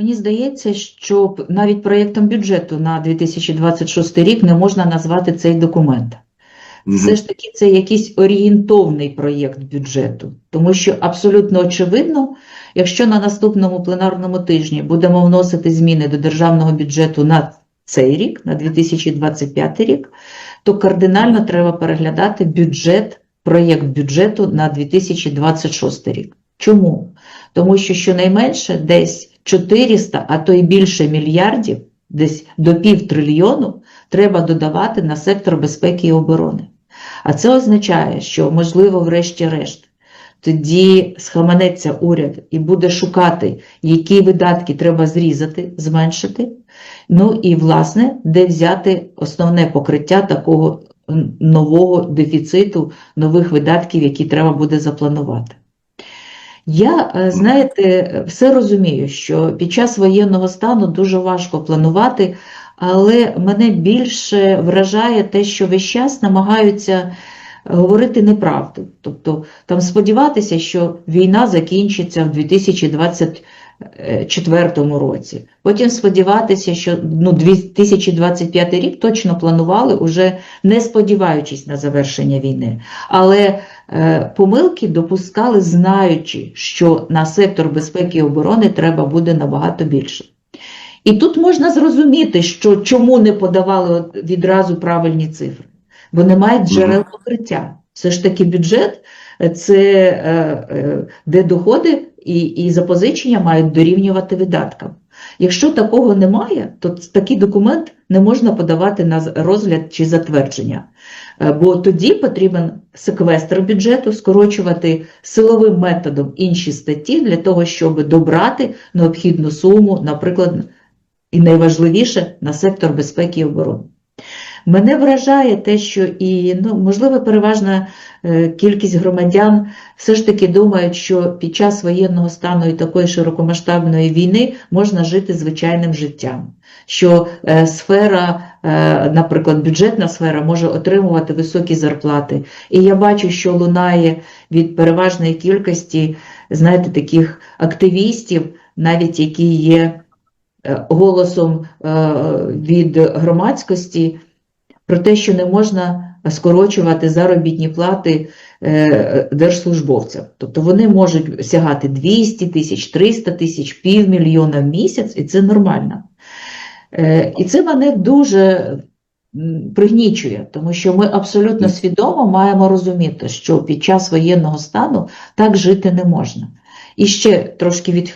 Мені здається, що навіть проєктом бюджету на 2026 рік не можна назвати цей документ. Все ж таки це якийсь орієнтовний проєкт бюджету, тому що абсолютно очевидно, якщо на наступному пленарному тижні будемо вносити зміни до державного бюджету на цей рік, на 2025 рік, то кардинально треба переглядати бюджет, проєкт бюджету на 2026 рік. Чому? Тому що щонайменше десь 400, а то й більше мільярдів, десь до пів трильйону, треба додавати на сектор безпеки і оборони. А це означає, що, можливо, врешті-решт, тоді схаменеться уряд і буде шукати, які видатки треба зрізати, зменшити. Ну і, власне, де взяти основне покриття такого нового дефіциту, нових видатків, які треба буде запланувати. Я, е, знаєте, все розумію, що під час воєнного стану дуже важко планувати, але мене більше вражає те, що весь час намагаються говорити неправду. Тобто там сподіватися, що війна закінчиться в 2024 році. Потім сподіватися, що ну, 2025 рік точно планували, уже не сподіваючись на завершення війни. Але е, помилки допускали, знаючи, що на сектор безпеки і оборони треба буде набагато більше. І тут можна зрозуміти, що чому не подавали відразу правильні цифри, бо немає джерел покриття. Все ж таки бюджет е, це е, е, де доходи і, і запозичення мають дорівнювати видаткам. Якщо такого немає, то такий документ не можна подавати на розгляд чи затвердження. Е, Бо тоді потрібен секвестр бюджету, скорочувати силовим методом інші статті для того, щоб добрати необхідну суму, наприклад, і найважливіше на сектор безпеки і оборони. Мене вражає те, що і, ну, можливо, переважна е, кількість громадян все ж таки думають, що під час воєнного стану і такої широкомасштабної війни можна жити звичайним життям, що е, сфера, е, наприклад, бюджетна сфера може отримувати високі зарплати. І я бачу, що лунає від переважної кількості, знаєте, таких активістів, навіть які є голосом від громадськості, про те, що не можна скорочувати заробітні плати е, держслужбовцям. Тобто вони можуть сягати 200 тисяч, 300 тисяч, півмільйона в місяць, і це нормально. Е, І це мене дуже пригнічує, тому що ми абсолютно свідомо маємо розуміти, що під час воєнного стану так жити не можна. І ще трошки від